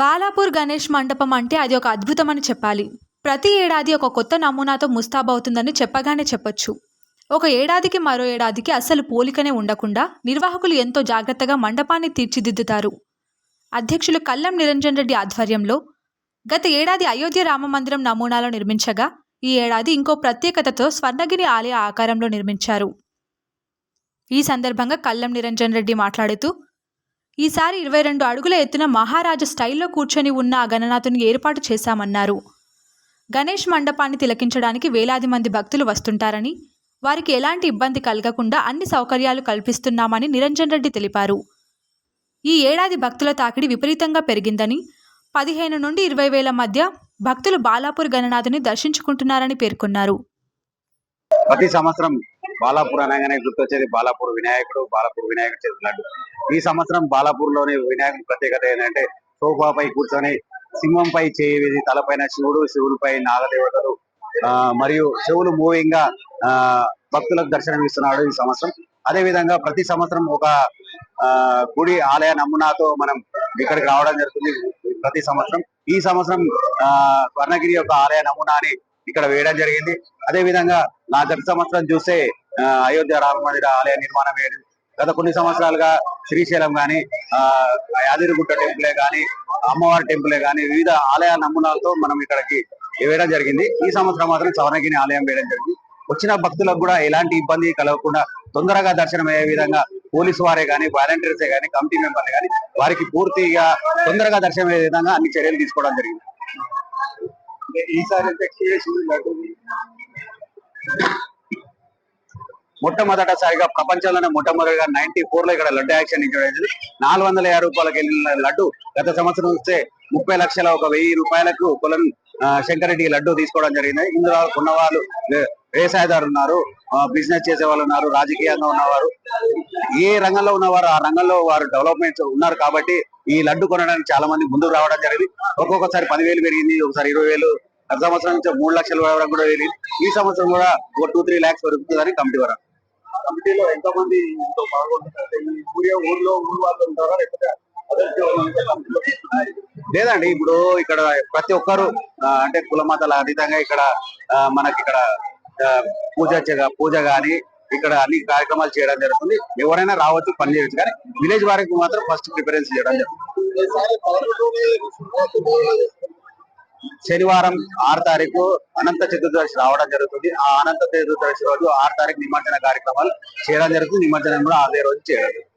బాలాపూర్ గణేష్ మండపం అంటే అది ఒక అద్భుతమని చెప్పాలి. ప్రతి ఏడాది ఒక కొత్త నమూనాతో ముస్తాబవుతుందని చెప్పగానే చెప్పొచ్చు. ఒక ఏడాదికి మరో ఏడాదికి అస్సలు పోలికనే ఉండకుండా నిర్వాహకులు ఎంతో జాగ్రత్తగా మండపాన్ని తీర్చిదిద్దుతారు. అధ్యక్షులు కల్లం నిరంజన్ రెడ్డి ఆధ్వర్యంలో గత ఏడాది అయోధ్య రామమందిరం నమూనాలో నిర్మించగా ఈ ఏడాది ఇంకో ప్రత్యేకతతో స్వర్ణగిరి ఆలయ ఆకారంలో నిర్మించారు. ఈ సందర్భంగా కల్లం నిరంజన్ రెడ్డి మాట్లాడుతూ ఈసారి ఇరవై రెండు అడుగుల ఎత్తున మహారాజు స్టైల్లో కూర్చొని ఉన్న ఆ గణనాథుని ఏర్పాటు చేశామన్నారు. గణేష్ మండపాన్ని తిలకించడానికి వేలాది మంది భక్తులు వస్తుంటారని వారికి ఎలాంటి ఇబ్బంది కలగకుండా అన్ని సౌకర్యాలు కల్పిస్తున్నామని నిరంజన్ రెడ్డి తెలిపారు. ఈ ఏడాది భక్తుల తాకిడి విపరీతంగా పెరిగిందని పదిహేను నుండి ఇరవై వేల మధ్య భక్తులు బాలాపూర్ గణనాథుని దర్శించుకుంటున్నారని పేర్కొన్నారు. ప్రతి సంవత్సరం బాలాపూర్ అనగానే గుర్తొచ్చేది బాలాపూర్ వినాయకుడు బాలాపూర్ వినాయకుడు చేస్తున్నాడు ఈ సంవత్సరం బాలాపూర్లోని వినాయకుడి ప్రత్యేకత ఏంటంటే సోఫాపై కూర్చొని సింహంపై చేయి తలపైన శివుడు శివుడిపై నాగదేవతలు ఆ, మరియు శివులు మూవింగ్గా ఆ, భక్తులకు దర్శనం ఇస్తున్నాడు ఈ సంవత్సరం. అదే విధంగా ప్రతి సంవత్సరం ఒక ఆ, గుడి ఆలయ నమూనాతో మనం ఇక్కడికి రావడం జరుగుతుంది ప్రతి సంవత్సరం. ఈ సంవత్సరం ఆ స్వర్ణగిరి యొక్క ఆలయ నమూనాని ఇక్కడ వేయడం జరిగింది. అదే విధంగా నా గత సంవత్సరం చూస్తే అయోధ్య రామ మందిర ఆలయ నిర్మాణం వేయడం గత కొన్ని సంవత్సరాలుగా శ్రీశైలం గాని ఆ యాదిరిగుట్ట టెంపులే గాని అమ్మవారి టెంపులే గాని వివిధ ఆలయ నమూనాలతో మనం ఇక్కడికి వేయడం జరిగింది. ఈ సంవత్సరం మాత్రం సవర్ణగిరి ఆలయం వేయడం జరిగింది. వచ్చిన భక్తులకు కూడా ఎలాంటి ఇబ్బంది కలగకుండా తొందరగా దర్శనం అయ్యే విధంగా పోలీసు వారే కానీ వాలంటీర్సే కానీ కమిటీ మెంబర్లే కానీ వారికి పూర్తిగా తొందరగా దర్శనం అయ్యే విధంగా అన్ని చర్యలు తీసుకోవడం జరిగింది. ఈసారి మొట్టమొదటిసారిగా ప్రపంచంలోనే మొట్టమొదటిగా నైన్టీ ఫోర్లో ఇక్కడ లడ్డు యాక్షన్ ఇచ్చేది నాలుగు వందల యాభై రూపాయలకు వెళ్ళిన లడ్డు గత సంవత్సరం వస్తే ముప్పై లక్షల ఒక వెయ్యి రూపాయలకు కులం శంకరెడ్డికి లడ్డు తీసుకోవడం జరిగింది. ఇందులో ఉన్నవాళ్ళు వ్యవసాయదారులు ఉన్నారు బిజినెస్ చేసే వాళ్ళు ఉన్నారు రాజకీయంగా ఉన్నవారు. ఏ రంగంలో ఉన్నవారు ఆ రంగంలో వారు డెవలప్మెంట్ ఉన్నారు కాబట్టి ఈ లడ్డు కొనడానికి చాలా మంది ముందుకు రావడం జరిగింది. ఒక్కొక్కసారి పదివేలు పెరిగింది ఒకసారి ఇరవై వేలు గత సంవత్సరం నుంచి మూడు లక్షల వరకు కూడా పెరిగింది. ఈ సంవత్సరం కూడా ఒక టూ త్రీ ల్యాక్స్ పెరుగుతుందని కమిటీ వరకు కమిటీలో ఎంతో మంది ఈ ఊరే ఊర్లో ఊరు వాళ్ళు ఉంటారా? లేకపోతే లేదండి ఇప్పుడు ఇక్కడ ప్రతి ఒక్కరు అంటే కుల మతాల అతీతంగా ఇక్కడ మనకి ఇక్కడ పూజ పూజ గాని ఇక్కడ అన్ని కార్యక్రమాలు చేయడం జరుగుతుంది. ఎవరైనా రావచ్చు పని చేయొచ్చు కానీ విలేజ్ వారికి మాత్రం ఫస్ట్ ప్రిఫరెన్స్ చేయడం జరుగుతుంది. శనివారం ఆరు తారీఖు అనంత చతుర్దశి రావడం జరుగుతుంది. ఆ అనంత చతుర్దశి రోజు ఆరు తారీఖు నిమజ్జన కార్యక్రమాలు చేయడం జరుగుతుంది. నిమజ్జనం కూడా అదే రోజు చేయడం జరుగుతుంది.